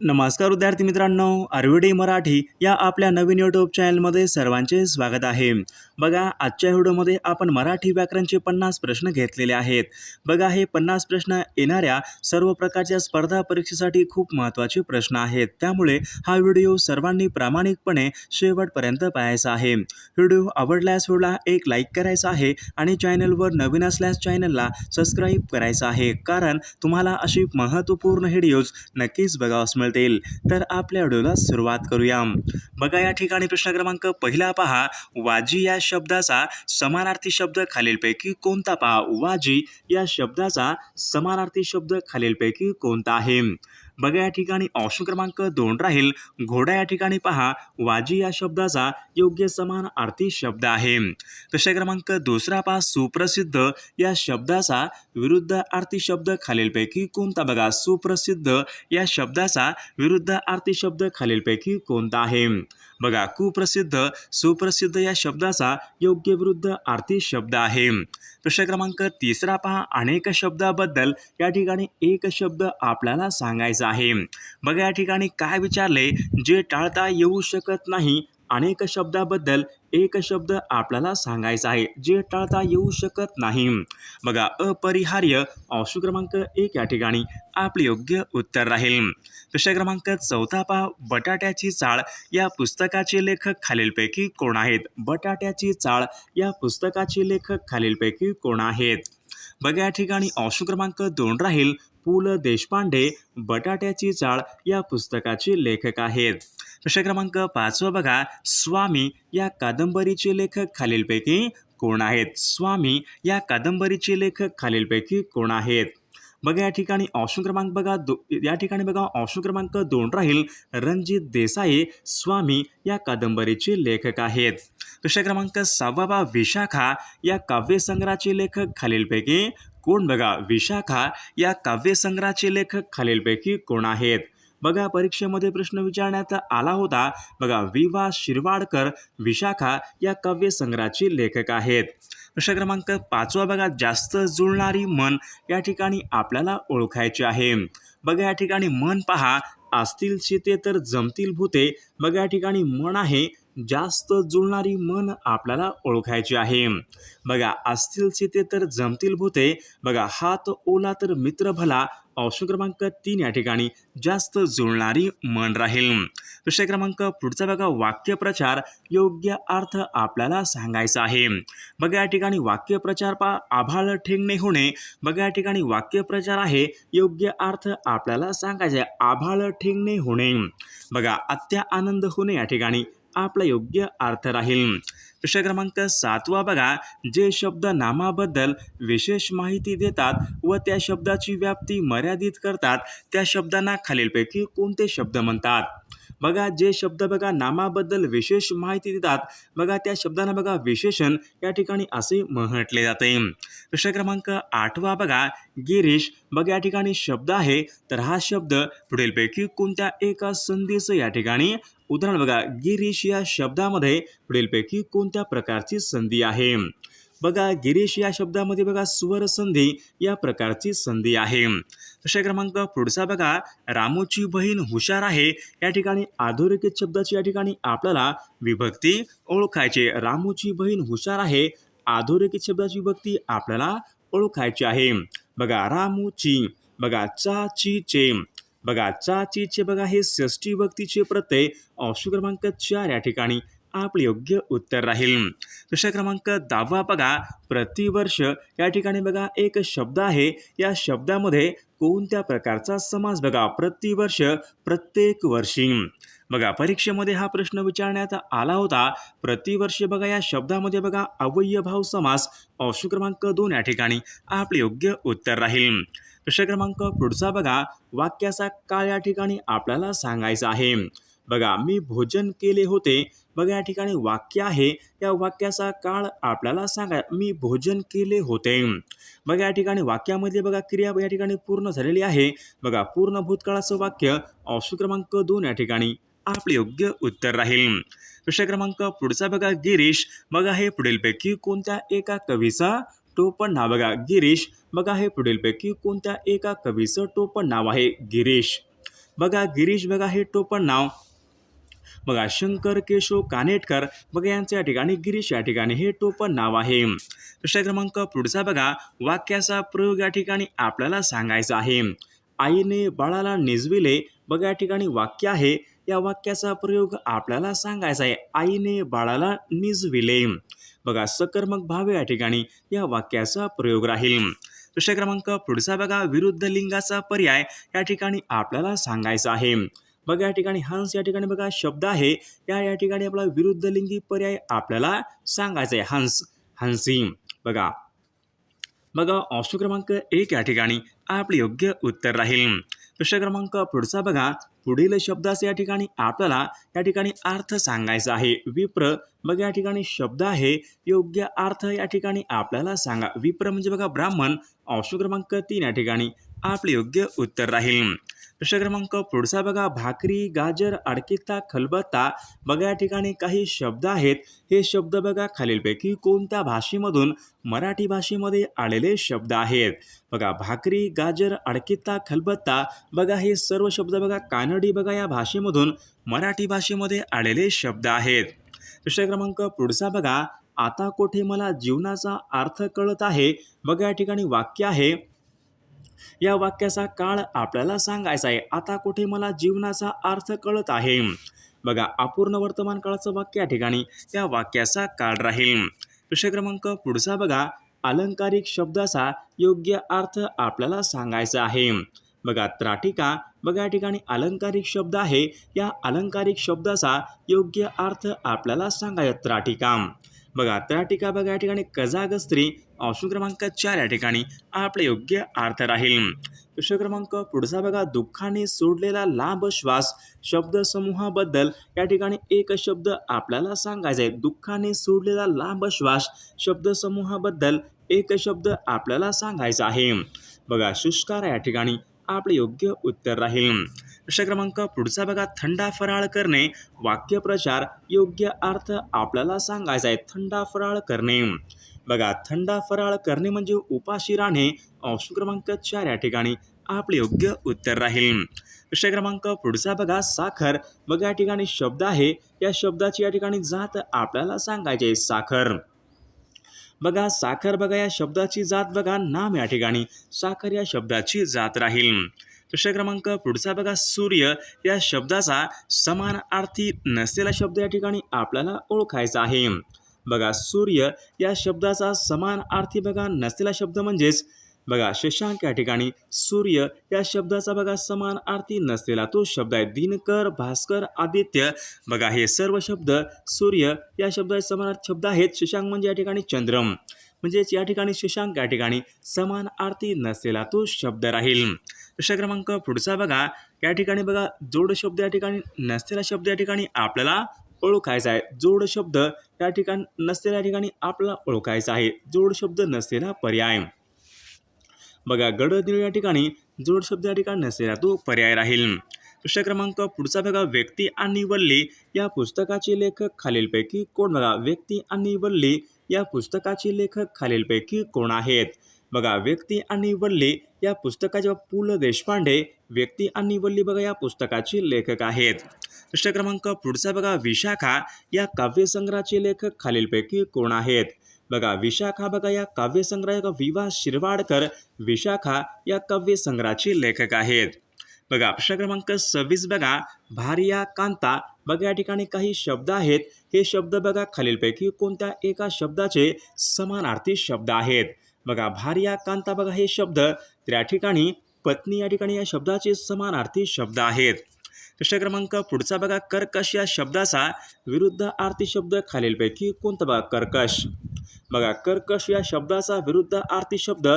नमस्कार विद्यार्थी मित्रांनो आरव्हीडी मराठी या आपल्या नवीन यूट्यूब चॅनलमध्ये सर्वांचे स्वागत आहे. बघा आजच्या व्हिडिओमध्ये आपण मराठी व्याकरणचे पन्नास प्रश्न घेतलेले आहेत. बघा हे पन्नास प्रश्न येणाऱ्या सर्व प्रकारच्या स्पर्धा परीक्षेसाठी खूप महत्त्वाचे प्रश्न आहेत. त्यामुळे हा व्हिडिओ सर्वांनी प्रामाणिकपणे शेवटपर्यंत पाहायचा आहे. व्हिडिओ आवडल्यास व्हिडिओला एक लाईक करायचा आहे आणि चॅनलवर नवीन असल्यास चॅनलला सबस्क्राईब करायचं आहे. कारण तुम्हाला अशी महत्त्वपूर्ण व्हिडिओज नक्कीच बघावास मिळतील. तर आपल्या व्हिडिओला सुरुवात करूया. बघा या ठिकाणी प्रश्न क्रमांक पहिला पहा. वाजी या शब्दाचा समानार्थी शब्द खालीलपैकी कोणता पहा? वाजी या शब्दाचा समानार्थी शब्द खालीलपैकी कोणता आहे? बघा या ठिकाणी ऑप्शन क्रमांक दोन राहील. घोडा या ठिकाणी पहा. वाजी या शब्दाचा योग्य समान अर्थी शब्द आहे. प्रश्न क्रमांक दुसरा पहा. सुप्रसिद्ध या शब्दाचा विरुद्ध अर्थी शब्द खालीलपैकी कोणता? बघा सुप्रसिद्ध या शब्दाचा विरुद्ध अर्थी शब्द खालीलपैकी कोणता आहे? बघा कुप्रसिद्ध सुप्रसिद्ध या शब्दाचा योग्य विरुद्ध आर्थिक शब्द आहे. प्रश्न क्रमांक तिसरा पहा. अनेक शब्दाबद्दल या ठिकाणी एक शब्द आपल्याला सांगायचा आहे. बघा या ठिकाणी काय विचारले? जे टाळता येऊ शकत नाही अनेक शब्दाबद्दल एक शब्द आपल्याला सांगायचा आहे. जे टाळता येऊ शकत नाही. बघा अपरिहार्य अशु क्रमांक एक या ठिकाणी आपले योग्य उत्तर राहील. प्रश्न क्रमांक चौथा पहा. बटाट्याची चाळ या पुस्तकाचे लेखक खालीलपैकी कोण आहेत? बटाट्याची चाळ या पुस्तकाचे लेखक खालीलपैकी कोण आहेत? बघा या ठिकाणी ऑप्शन क्रमांक दोन राहील. पु ल देशपांडे बटाट्याची चाळ या पुस्तकाचे लेखक आहेत. प्रश्न क्रमांक पाचवा बघा. स्वामी या कादंबरीचे लेखक खालीलपैकी कोण आहेत? स्वामी या कादंबरीचे लेखक खालीलपैकी कोण आहेत? बघा या ठिकाणी ऑप्शन क्रमांक बघा दो या ठिकाणी बघा ऑप्शन क्रमांक दोन राहील. रणजित देसाई स्वामी या कादंबरीचे लेखक आहेत. प्रश्न क्रमांक सहावा बा विशाखा या काव्यसंग्रहाचे लेखक खालीलपैकी कोण बघा? विशाखा या काव्यसंग्रहाचे लेखक खालीलपैकी कोण आहेत? बघा परीक्षेमध्ये प्रश्न विचारण्यात आला होता. बघा वि वा शिरवाडकर विशाखा या काव्यसंग्रहाचे लेखक आहेत. प्रश्न क्रमांक पाचवा बघा जास्त जुळणारी मन या ठिकाणी आपल्याला ओळखायचे आहे. बघा या ठिकाणी मन पहा. असतील शिते तर जमतील भूते. बघा या ठिकाणी मन आहे. जास्त जुळणारी मन आपल्याला ओळखायची आहे. बघा असतील चिते तर जमतील भूते. बघा हात ओला तर मित्र भला. ऑप्शन क्रमांक तीन या ठिकाणी जास्त जुळणारी मन राहील. विषय क्रमांक पुढचा बघा. वाक्यप्रचार योग्य अर्थ आपल्याला सांगायचा आहे. बघा या ठिकाणी वाक्यप्रचार पा आभाळ ठेंगणे होणे. बघा या ठिकाणी वाक्यप्रचार आहे. योग्य अर्थ आपल्याला सांगायचे आहे. आभाळ ठेंगणे होणे. बघा अत्या आनंद होणे या ठिकाणी आपला योग्य अर्थ राहील. विषय क्रमांक सातवा बघा. जे शब्द नामाबद्दल विशेष माहिती देतात व त्या शब्दाची व्याप्ती मर्यादित करतात त्या शब्दांना खालीलपैकी कोणते शब्द म्हणतात? बघा जे शब्द बघा नामाबद्दल विशेष माहिती देतात बघा त्या शब्दांना बघा विशेषण या ठिकाणी असे म्हटले जाते. प्रश्न क्रमांक आठवा बघा गिरीश बघा या ठिकाणी शब्द आहे तर हा शब्द पुढीलपैकी कोणत्या एका संधीचं या ठिकाणी? उदाहरण बघा गिरीश या शब्दामध्ये पुढीलपैकी कोणत्या प्रकारची संधी आहे? बघा गिरीश या शब्दामध्ये बघा स्वर संधी या प्रकारची संधी आहे. प्रश्न क्रमांक पुढचा बघा रामूची बहीण हुशार आहे या ठिकाणी अधोरेखित शब्दाची या ठिकाणी आपल्याला विभक्ती ओळखायची रामूची बहीण हुशार आहे अधोरेखित शब्दाची विभक्ती आपल्याला ओळखायची आहे. बघा रामूची बघा चाची चे बघा चाचीचे बघा हे षष्टी विभक्तीचे प्रत्यय ऑप्शन क्रमांक चार या ठिकाणी. आपलं योग्य उत्तर राहील. प्रश्न क्रमांक दहावा बघा. प्रतिवर्ष या ठिकाणी बघा एक शब्द आहे. या शब्दामध्ये कोणत्या प्रकारचा समास बघा? प्रतिवर्ष प्रत्येक वर्षी. बघा परीक्षेमध्ये हा प्रश्न विचारण्यात आला होता. प्रतिवर्ष बघा या शब्दामध्ये बघा अवयभाव समास. ऑप्शन क्रमांक दोन या ठिकाणी. आपले योग्य उत्तर राहील. प्रश्न क्रमांक पुढचा बघा. वाक्याचा काळ या ठिकाणी आपल्याला सांगायचा आहे. बघा मी भोजन केले होते. बघा या ठिकाणी वाक्य आहे. या वाक्याचा काळ आपल्याला सांगा मी भोजन केले होते. बघा या ठिकाणी वाक्यामध्ये बघा क्रिया या ठिकाणी पूर्ण झालेली आहे. बघा पूर्ण भूतकाळाचं वाक्य ऑप्शन क्रमांक दोन या ठिकाणी आपले योग्य उत्तर राहील. प्रश्न क्रमांक पुढचा बघा गिरीश. बघा हे पुढीलपैकी कोणत्या एका कवीचा टोपण नाव? बघा गिरीश. बघा हे पुढीलपैकी कोणत्या एका कवीचं टोपण नाव आहे? गिरीश. बघा गिरीश बघा हे टोपण नाव. बघा शंकर केशव कानेटकर बघा यांचं या ठिकाणी गिरीश या ठिकाणी हे टोपण नाव आहे. प्रश्न क्रमांक पुढचा बघा वाक्याचा प्रयोग या ठिकाणी आपल्याला सांगायचा आहे. आईने बाळाला निजविले बघा या ठिकाणी वाक्य आहे. या वाक्याचा प्रयोग आपल्याला सांगायचा आहे. आईने बाळाला निजविले. बघा सकर्मक भावे या ठिकाणी या वाक्याचा प्रयोग राहील. प्रश्न क्रमांक पुढचा बघा विरुद्ध लिंगाचा पर्याय या ठिकाणी आपल्याला सांगायचा आहे. बघा या ठिकाणी हंस या ठिकाणी बघा शब्द आहे. या या ठिकाणी आपला विरुद्ध लिंगी पर्याय आपल्याला सांगायचा आहे. हंस हंसी बघा. बघा ऑप्शन क्रमांक एक या ठिकाणी आपले योग्य उत्तर राहील. प्रश्न क्रमांक पुढचा बघा. पुढील शब्दाचे या ठिकाणी आपल्याला या ठिकाणी अर्थ सांगायचा आहे. विप्र. बघा या ठिकाणी शब्द आहे. योग्य अर्थ या ठिकाणी आपल्याला सांगा. विप्र म्हणजे बघा ब्राह्मण. ऑप्शन क्रमांक तीन या ठिकाणी आपले योग्य उत्तर राहील. प्रश्न क्रमांक पुढचा बघा. भाकरी गाजर अडकिता खलबत्ता बघा या ठिकाणी काही शब्द आहेत. हे शब्द बघा खालीलपैकी कोणत्या भाषेमधून मराठी भाषेमध्ये आलेले शब्द आहेत? बघा भाकरी गाजर अडकिता खलबत्ता बघा हे सर्व शब्द बघा कानडी बघा या भाषेमधून मराठी भाषेमध्ये आलेले शब्द आहेत. प्रश्न क्रमांक पुढचा बघा. आता कोठे मला जीवनाचा अर्थ कळत आहे? बघा या ठिकाणी वाक्य आहे. या वाक्याचा काळ आपल्याला सांगायचा आहे. आता कुठे मला जीवनाचा अर्थ कळत आहे? बघा अपूर्ण वर्तमान काळाचं वाक्य या ठिकाणी या वाक्याचा काळ राहील. प्रश्न क्रमांक पुढचा बघा. अलंकारिक शब्दाचा योग्य अर्थ आपल्याला सांगायचा आहे. बघा त्राटिका बघा या ठिकाणी अलंकारिक शब्द आहे. या अलंकारिक शब्दाचा योग्य अर्थ आपल्याला सांगायचा त्राटिका. बघा त्राटिका बघा या ठिकाणी कजाग स्त्री ऑप्शन क्रमांक चार या ठिकाणी आपले योग्य अर्थ राहील. प्रश्न क्रमांक पुढचा बघा दुःखाने सोडलेला लांब श्वास शब्दसमूहाबद्दल या ठिकाणी एक शब्द आपल्याला सांगायचा आहे दुःखाने सोडलेला लांब श्वास शब्दसमूहाबद्दल एक शब्द आपल्याला सांगायचा आहे. बघा शुष्कार या ठिकाणी आपले योग्य उत्तर राहील. प्रश्न क्रमांक पुढचा बघा. थंडा फराळ करणे. वाक्यप्रचार योग्य अर्थ आपल्याला सांगायचा आहे. थंडा फराळ करणे. बघा थंडा फराळ करणे म्हणजे उपाशी राहणे. ऑप्शन क्रमांक चार या ठिकाणी आपले योग्य उत्तर राहील. प्रश्न क्रमांक पुढचा बघा. साखर. बघा या ठिकाणी शब्द आहे. या शब्दाची या ठिकाणी जात आपल्याला सांगायची आहे. साखर. बघा साखर बघा या शब्दाची जात बघा. नाम या ठिकाणी साखर या शब्दाची जात राहील. प्रश्न क्रमांक पुढचा बघा सूर्य या शब्दाचा समान अर्थी नसलेला शब्द या ठिकाणी आपल्याला ओळखायचा आहे. बघा सूर्य या शब्दाचा समान अर्थी बघा नसलेला शब्द म्हणजेच बघा शशांक या ठिकाणी सूर्य या शब्दाचा बघा समान अर्थी नसलेला तो शब्द आहे. दिनकर भास्कर आदित्य बघा हे सर्व शब्द सूर्य या शब्दाचे समान शब्द आहेत. शशांक म्हणजे या ठिकाणी चंद्रम. म्हणजेच या ठिकाणी शशांक या ठिकाणी समान अर्थी नसलेला तो शब्द राहील. प्रश्न क्रमांक पुढचा बघा. या ठिकाणी बघा जोड शब्द या ठिकाणी नसलेला शब्द या ठिकाणी आपल्याला ओळखायचा आहे. जोड शब्द या ठिकाणी नसलेल्या ठिकाणी आपल्याला ओळखायचा आहे. जोड शब्द नसलेला पर्याय. बघा गड या ठिकाणी जोड शब्द या ठिकाणी नसलेला तो पर्याय राहील. प्रश्न क्रमांक पुढचा बघा व्यक्ती आणि वल्ली या पुस्तकाचे लेखक खालीलपैकी कोण? बघा व्यक्ती आणि वल्ली या पुस्तकाचे लेखक खालीलपैकी कोण आहेत? बघा व्यक्ती आणि वल्ली या पुस्तकाचे पु ल देशपांडे व्यक्ती आणि वल्ली बघा या पुस्तकाचे लेखक आहेत. प्रश्न क्रमांक पुढचा बघा विशाखा या काव्यसंग्रहाचे लेखक खालीलपैकी कोण आहेत? बघा विशाखा बघा या काव्यसंग्रह विवा शिरवाडकर विशाखा या काव्यसंग्रहाचे लेखक आहेत. बघा प्रश्न क्रमांक सव्वीस बघा भारिया कांता बघा या ठिकाणी काही शब्द आहेत. हे शब्द बघा खालीलपैकी कोणत्या एका शब्दाचे समानार्थी शब्द आहेत? बघा भारिया कांता बघा हे शब्द. तर या ठिकाणी पत्नी या ठिकाणी या शब्दाचे समानार्थी शब्द आहेत. प्रश्न क्रमांक पुढचा बघा कर्कश या शब्दाचा विरुद्ध आर्थी शब्द खालीलपैकी कोणता बघा कर्कश. बघा कर्कश या शब्दाचा विरुद्ध आर्थी शब्द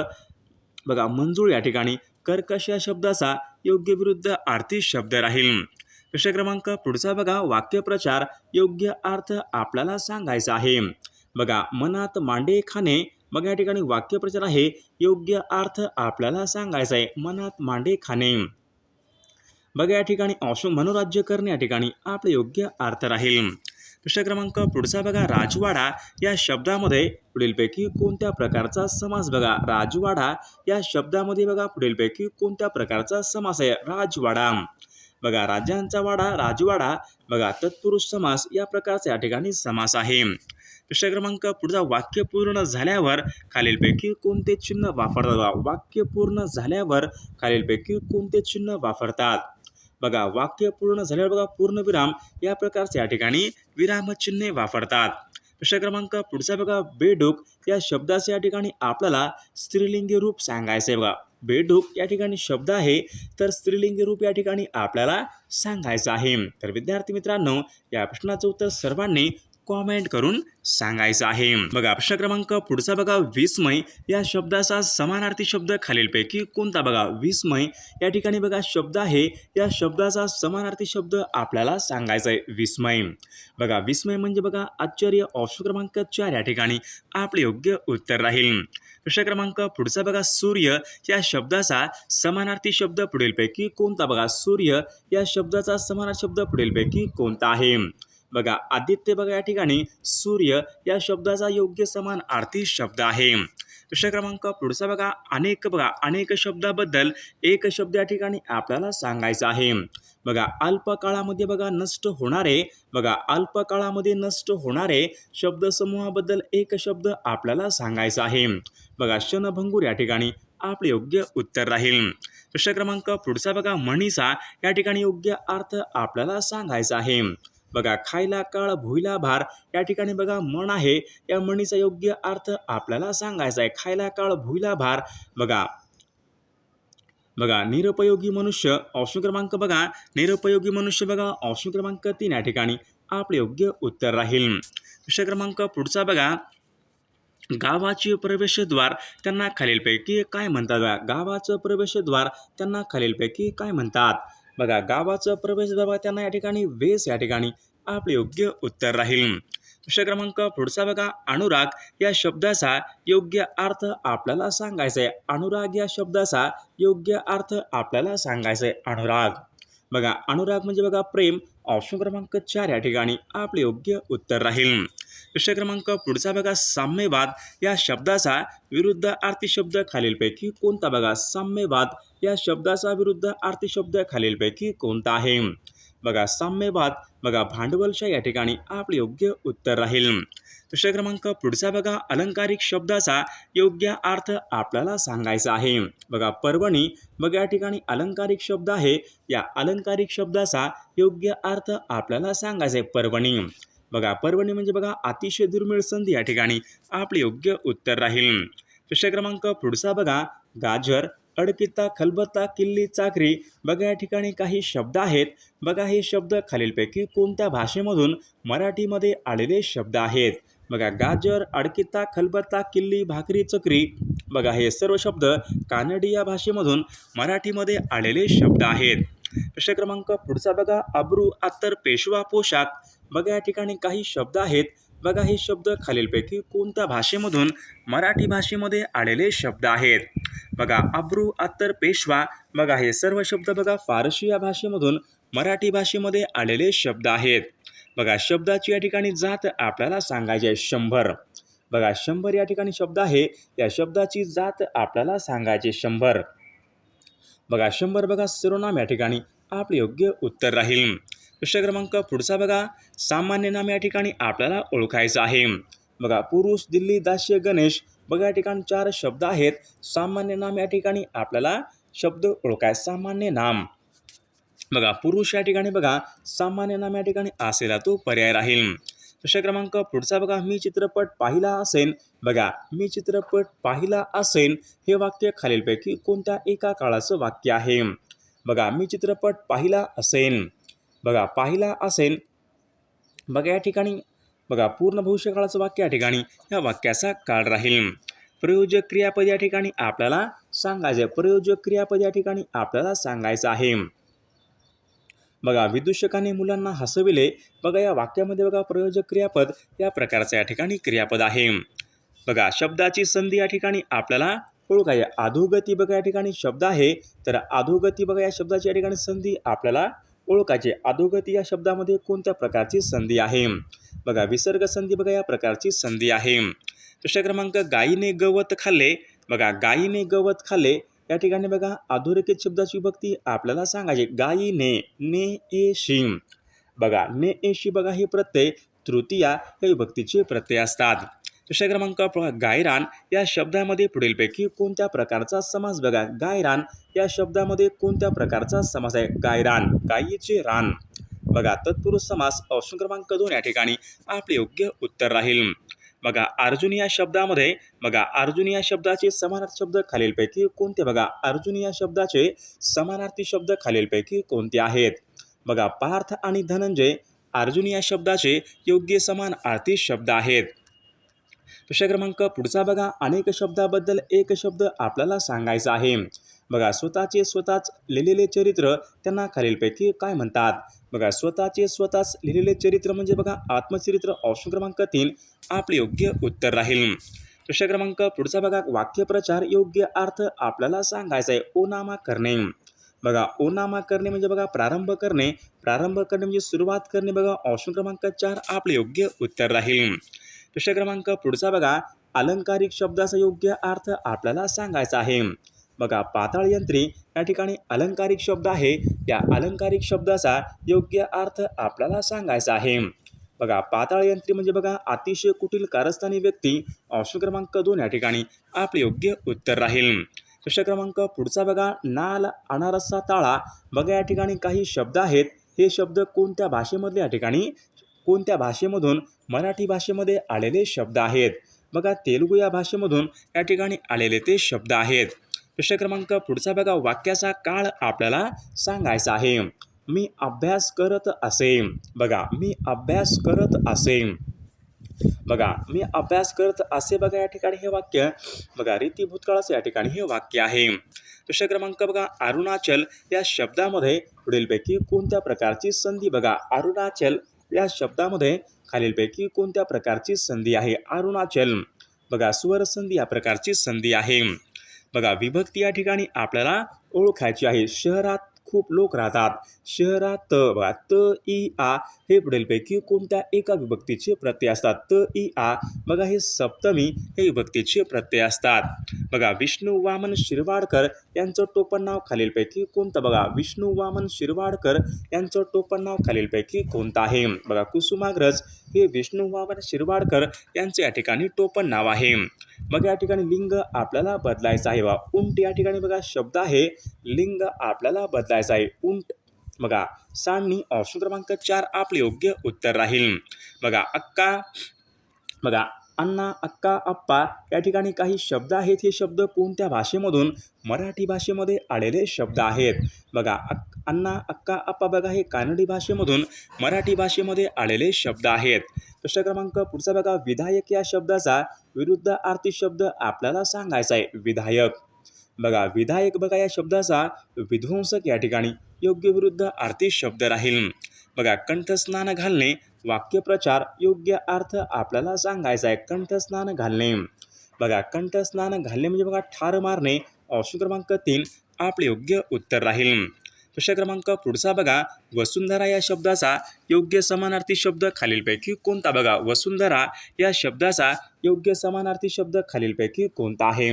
बघा मंजूळ या ठिकाणी. कर्कश या शब्दाचा योग्य विरुद्ध आर्थी शब्द राहील. प्रश्न क्रमांक पुढचा बघा वाक्यप्रचार योग्य अर्थ आपल्याला सांगायचा आहे. बघा मनात मांडे खाणे बघा या ठिकाणी वाक्यप्रचार आहे. योग्य अर्थ आपल्याला सांगायचा आहे. मनात मांडे खाणे. बघा या ठिकाणी ऑप्शन मनोराज्य करणे या ठिकाणी आपले योग्य अर्थ राहील. प्रश्न क्रमांक पुढचा बघा. राजवाडा या शब्दामध्ये पुढीलपैकी कोणत्या प्रकारचा समास बघा? राजवाडा या शब्दामध्ये बघा. पुढीलपैकी कोणत्या प्रकारचा समास आहे? राजवाडा. बघा राजांचा वाडा राजवाडा बघा तत्पुरुष समास या प्रकारचा या ठिकाणी समास आहे. प्रश्न क्रमांक पुढचा वाक्य पूर्ण झाल्यावर खालीलपैकी कोणते चिन्ह वापरतात? बघा वाक्य पूर्ण झाल्यावर खालीलपैकी कोणते चिन्ह वापरतात? बघा वाक्य पूर्ण झाल्यावर बघा पूर्णविराम या प्रकारचे या ठिकाणी विरामचिन्हे वापरतात. प्रश्न क्रमांक पुढचा बघा बेडूक या शब्दाचे या ठिकाणी आपल्याला स्त्रीलिंगी रूप सांगायचं आहे बघा. बेडूक या ठिकाणी शब्द आहे तर स्त्रीलिंगी रूप या ठिकाणी आपल्याला सांगायचं आहे. तर विद्यार्थी मित्रांनो या प्रश्नाचं उत्तर सर्वांनी कॉमेंट करून सांगायचं आहे. बघा प्रश्न क्रमांक पुढचा बघा विस्मय या शब्दाचा समानार्थी शब्द खालीलपैकी कोणता बघा? विस्मय या ठिकाणी बघा शब्द आहे. या शब्दाचा समानार्थी शब्द आपल्याला सांगायचा आहे विस्मय बघा विस्मय म्हणजे बघा आश्चर्य ऑप्शन क्रमांक चार या ठिकाणी आपले योग्य उत्तर राहील. प्रश्न क्रमांक पुढचा बघा सूर्य. या शब्दाचा समानार्थी शब्द पुढीलपैकी कोणता बघा? सूर्य. या शब्दाचा समानार्थी शब्द पुढीलपैकी कोणता आहे? बघा आदित्य बघा या ठिकाणी सूर्य या शब्दाचा योग्य समान आर्थिक शब्द आहे. प्रश्न क्रमांक पुढचा बघा अनेक बघा अनेक शब्दाबद्दल एक शब्द या ठिकाणी आपल्याला सांगायचा आहे. बघा अल्प काळामध्ये बघा नष्ट होणारे बघा अल्प काळामध्ये नष्ट होणारे शब्दसमूहाबद्दल एक शब्द आपल्याला सांगायचा आहे. बघा क्षणभंगूर या ठिकाणी आपले योग्य उत्तर राहील. प्रश्न क्रमांक पुढचा बघा म्हणीचा या ठिकाणी योग्य अर्थ आपल्याला सांगायचा आहे. बघा खायला काळ भुईला भार या ठिकाणी बघा मन आहे. या म्हणीचा योग्य अर्थ आपल्याला सांगायचा आहे. खायला काळ भुईला भार. बघा बघा निरुपयोगी मनुष्य ऑप्शन क्रमांक बघा. निरुपयोगी मनुष्य बघा ऑप्शन क्रमांक तीन या ठिकाणी. आपले योग्य उत्तर राहील. विषय क्रमांक पुढचा बघा. गावाचे प्रवेशद्वार त्यांना खालीलपैकी काय म्हणतात बघा? गावाचं प्रवेशद्वार त्यांना खालीलपैकी काय म्हणतात? बघा गावाचं प्रवेशद्वार बघा, त्यांना या ठिकाणी वेस या ठिकाणी आपले योग्य उत्तर राहील. प्रश्न क्रमांक पुढचा बघा अनुराग या शब्दाचा योग्य अर्थ आपल्याला सांगायचा आहे अनुराग या शब्दाचा योग्य अर्थ आपल्याला सांगायचा आहे अनुराग. बघा अनुराग म्हणजे बघा प्रेम. ऑप्शन क्रमांक चार या ठिकाणी आपले योग्य उत्तर राहील. प्रश्न क्रमांक पुढचा बघा साम्यवाद या शब्दाचा विरुद्ध अर्थी शब्द खालीलपैकी कोणता बघा साम्यवाद या शब्दाचा विरुद्ध आर्थिक शब्द खालीलपैकी कोणता आहे? बघा साम्यवाद बघा भांडवलच्या या ठिकाणी आपले योग्य उत्तर राहील. विषय क्रमांक पुढचा बघा. अलंकारिक शब्दाचा योग्य अर्थ आपल्याला सांगायचा आहे. बघा पर्वणी बघा या ठिकाणी अलंकारिक शब्द आहे. या अलंकारिक शब्दाचा योग्य अर्थ आपल्याला सांगायचा आहे पर्वणी. बघा पर्वणी म्हणजे बघा अतिशय दुर्मिळ संधी या ठिकाणी आपले योग्य उत्तर राहील. विषय क्रमांक पुढचा बघा. गाजर अडकिता खलबत्ता किल्ली चाकरी बघा या ठिकाणी काही शब्द आहेत. बघा हे शब्द खालीलपैकी कोणत्या भाषेमधून मराठीमध्ये आलेले शब्द आहेत? बघा गाजर अडकिता खलबत्ता किल्ली भाकरी चकरी. बघा हे सर्व शब्द कानडी या भाषेमधून मराठीमध्ये आलेले शब्द आहेत. प्रश्न क्रमांक पुढचा बघा. अब्रू अत्तर पेशवा पोशाख. बघा या ठिकाणी काही शब्द आहेत. बघा हे शब्द खालीलपैकी कोणत्या भाषेमधून मराठी भाषेमध्ये आलेले शब्द आहेत? बघा अब्रू अत्तर पेशवा बघा हे सर्व शब्द बघा फारशी या भाषेमधून मराठी भाषेमध्ये आलेले शब्द आहेत. बघा शब्दाची या ठिकाणी जात आपल्याला सांगायची आहे शंभर. बघा शंभर या ठिकाणी शब्द आहे या शब्दाची जात आपल्याला सांगायची शंभर. बघा शंभर बघा सर्वनाम या ठिकाणी आपले योग्य उत्तर राहील. प्रश्न क्रमांक पुढचा बघा. सामान्य नाम या ठिकाणी आपल्याला ओळखायचं आहे. बघा पुरुष दिल्ली दास्य गणेश बघा या ठिकाणी चार शब्द आहेत. सामान्य नाम या ठिकाणी आपल्याला शब्द ओळखाय सामान्य नाम. बघा पुरुष या ठिकाणी बघा सामान्य नाम या ठिकाणी असेला तो पर्याय राहील. प्रश्न क्रमांक पुढचा बघा मी चित्रपट पाहिला असेन बघा मी चित्रपट पाहिला असेन हे वाक्य खालीलपैकी कोणत्या एका काळाचं वाक्य आहे? बघा मी चित्रपट पाहिला असेन बघा पाहिला असेल बघा या ठिकाणी. बघा पूर्ण भविष्यकाळाचं वाक्य या ठिकाणी या वाक्याचा काळ राहील. प्रयोजक क्रियापद या ठिकाणी आपल्याला सांगायचं प्रयोजक क्रियापद या ठिकाणी आपल्याला सांगायचं आहे. बघा विदूषकाने मुलांना हसविले. बघा या वाक्यामध्ये बघा प्रयोजक क्रियापद या प्रकारचं या ठिकाणी क्रियापद आहे. बघा शब्दाची संधी या ठिकाणी आपल्याला ओळखाय अधोगती बघा या ठिकाणी शब्द आहे. तर अधोगती बघा या शब्दाची या ठिकाणी संधी आपल्याला ओळखायचे. अधोगती या शब्दामध्ये कोणत्या प्रकारची संधी आहे? बघा विसर्ग संधी बघा या प्रकारची संधी आहे. प्रश्न क्रमांक गायीने गवत खाल्ले. बघा गायीने गवत खाल्ले. या ठिकाणी बघा अधोरेखित शब्दाची विभक्ती आपल्याला सांगायची. गायीने ने ए शी बघा ने ए शी बघा हे प्रत्यय तृतीया हे विभक्तीचे प्रत्यय असतात. दुसरा क्रमांक गायरान या शब्दामध्ये पुढीलपैकी कोणत्या प्रकारचा समास बघा? गायरान या शब्दामध्ये कोणत्या प्रकारचा समास आहे? गायरान गायीचे रान. बघा तत्पुरुष समास ऑप्शन क्रमांक दोन या ठिकाणी आपले योग्य उत्तर राहील. बघा अर्जुन या शब्दामध्ये बघा अर्जुन या शब्दाचे समानार्थी शब्द खालीलपैकी कोणते बघा? अर्जुन या शब्दाचे समानार्थी शब्द खालीलपैकी कोणते आहेत? बघा पार्थ आणि धनंजय अर्जुन या शब्दाचे योग्य समानार्थी शब्द आहेत. प्रश्न क्रमांक पुढचा बघा. अनेक शब्दाबद्दल एक शब्द आपल्याला सांगायचा आहे. बघा स्वतःचे स्वतःच लिहिलेले चरित्र त्यांना खालीलपैकी काय म्हणतात? बघा स्वतःचे स्वतःच लिहिलेले चरित्र म्हणजे बघा आत्मचरित्र ऑप्शन क्रमांक तीन आपले योग्य उत्तर राहील. प्रश्न क्रमांक पुढचा बघा वाक्यप्रचार योग्य अर्थ आपल्याला सांगायचा आहे. ओनामा करणे. बघा ओनामा करणे म्हणजे बघा प्रारंभ करणे. प्रारंभ करणे म्हणजे सुरुवात करणे. बघा ऑप्शन क्रमांक चार आपले योग्य उत्तर राहील. प्रश्न क्रमांक पुढचा बघा. अलंकारिक शब्दाचा योग्य अर्थ आपल्याला सांगायचा आहे. बघा पाताळ यंत्री या ठिकाणी अलंकारिक शब्द आहे. त्या अलंकारिक शब्दाचा योग्य अर्थ आपल्याला सांगायचा आहे. बघा पाताळ यंत्री म्हणजे बघा अतिशय कुटील कारस्थानी व्यक्ती. ऑप्शन क्रमांक दोन या ठिकाणी आपले योग्य उत्तर राहील. प्रश्न क्रमांक पुढचा बघा नाल अनारसा ताळा. बघा या ठिकाणी काही शब्द आहेत. हे शब्द कोणत्या भाषेमधले या ठिकाणी? कोणत्या भाषेमधून मराठी भाषेमध्ये आलेले शब्द आहेत? बघा तेलुगू या भाषेमधून या ठिकाणी आलेले ते शब्द आहेत. प्रश्न क्रमांक पुढचा बघा वाक्याचा काळ आपल्याला सांगायचा आहे. मी अभ्यास करत असे बघा मी अभ्यास करत असे बघा मी अभ्यास करत असे बघा या ठिकाणी हे वाक्य बघा रीती भूतकाळाचं या ठिकाणी हे वाक्य आहे. प्रश्न क्रमांक बघा अरुणाचल या शब्दामध्ये पुढीलपैकी कोणत्या प्रकारची संधी? बघा अरुणाचल या शब्दामध्ये खालीलपैकी कोणत्या प्रकारची संधी आहे? अरुणाचल. बघा स्वरसंधी या प्रकारची संधी आहे. बघा विभक्ती या ठिकाणी आपल्याला ओळखायची आहे. शहरात खूप लोक राहतात. शहरात त बघा त इ आ हे पुढीलपैकी कोणत्या एका विभक्तीचे प्रत्यय असतात? त इ आ बघा हे सप्तमी हे विभक्तीचे प्रत्यय असतात. बघा विष्णू वामन शिरवाडकर यांचं टोपण नाव खालीलपैकी कोणतं? बघा विष्णू वामन शिरवाडकर यांचं टोपण नाव खालीलपैकी कोणतं आहे? बघा कुसुमाग्रज हे विष्णू वामन शिरवाडकर यांचे या ठिकाणी टोपण नाव आहे. मग या ठिकाणी लिंग आपल्याला बदलायचं आहे. बा उंट या ठिकाणी बघा शब्द आहे. लिंग आपल्याला बदलायचं आहे. उंट बघा सांडणी ऑप्शन क्रमांक चार आपले योग्य उत्तर राहील. बघा अक्का बघा अण्णा अक्का अप्पा या ठिकाणी काही शब्द आहेत. हे शब्द कोणत्या भाषेमधून? मराठी भाषेमध्ये आलेले शब्द आहेत. बघा अक् अण्णा अक्का अप्पा बघा हे कानडी भाषेमधून मराठी भाषेमध्ये आलेले शब्द आहेत. प्रश्न क्रमांक पुढचा बघा. विधायक या शब्दाचा विरुद्ध आर्थिक शब्द आपल्याला सांगायचा आहे. विधायक. बघा विधायक बघा या शब्दाचा विध्वंसक या ठिकाणी योग्य विरुद्ध आर्थिक शब्द राहील. बघा कंठस्नान घालणे वाक्यप्रचार योग्य अर्थ आपल्याला सांगायचा आहे. कंठस्नान घालणे. बघा कंठस्नान घालणे म्हणजे बघा ठार मारणे. ऑप्शन क्रमांक तीन आपले योग्य उत्तर राहील. प्रश्न क्रमांक पुढचा बघा. वसुंधरा या शब्दाचा योग्य समानार्थी शब्द खालीलपैकी कोणता बघा? वसुंधरा या शब्दाचा योग्य समानार्थी शब्द खालीलपैकी कोणता आहे?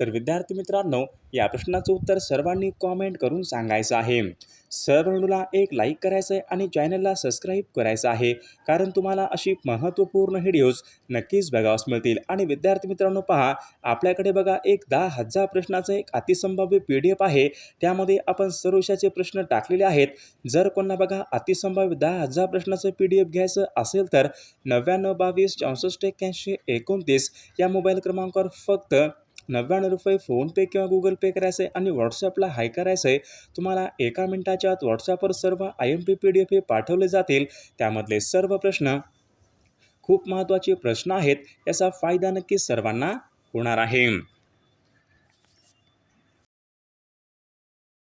तर विद्यार्थी मित्रांनो या प्रश्नाचं उत्तर सर्वांनी कॉमेंट करून सांगायचं आहे. सर्वांना एक लाईक करायचं आहे आणि चॅनलला सबस्क्राईब करायचं आहे. कारण तुम्हाला अशी महत्त्वपूर्ण व्हिडिओज नक्कीच बघावस मिळतील. आणि विद्यार्थी मित्रांनो पहा आपल्याकडे बघा एक दहा हजार प्रश्नाचं एक अतिसंभाव्य पी डी एफ आहे. त्यामध्ये आपण सर्व विषयाचे प्रश्न टाकलेले आहेत. जर कोणा बघा अतिसंभाव्य दहा हजार प्रश्नाचं पी डी एफ घ्यायचं असेल तर नव्याण्णव बावीस चौसष्ट एक्क्याऐंशी एकोणतीस या मोबाईल क्रमांकावर फक्त नव्याण्णव रुपये फोनपे किंवा गुगल पे करायचं आहे आणि व्हॉट्सअपला हाय करायचं आहे तुम्हाला एका मिनिटाच्या आत व्हॉट्सअपवर सर्व I M P P D F हे पाठवले जातील. त्यामधले सर्व प्रश्न खूप महत्त्वाचे प्रश्न आहेत याचा फायदा नक्कीच सर्वांना होणार आहे.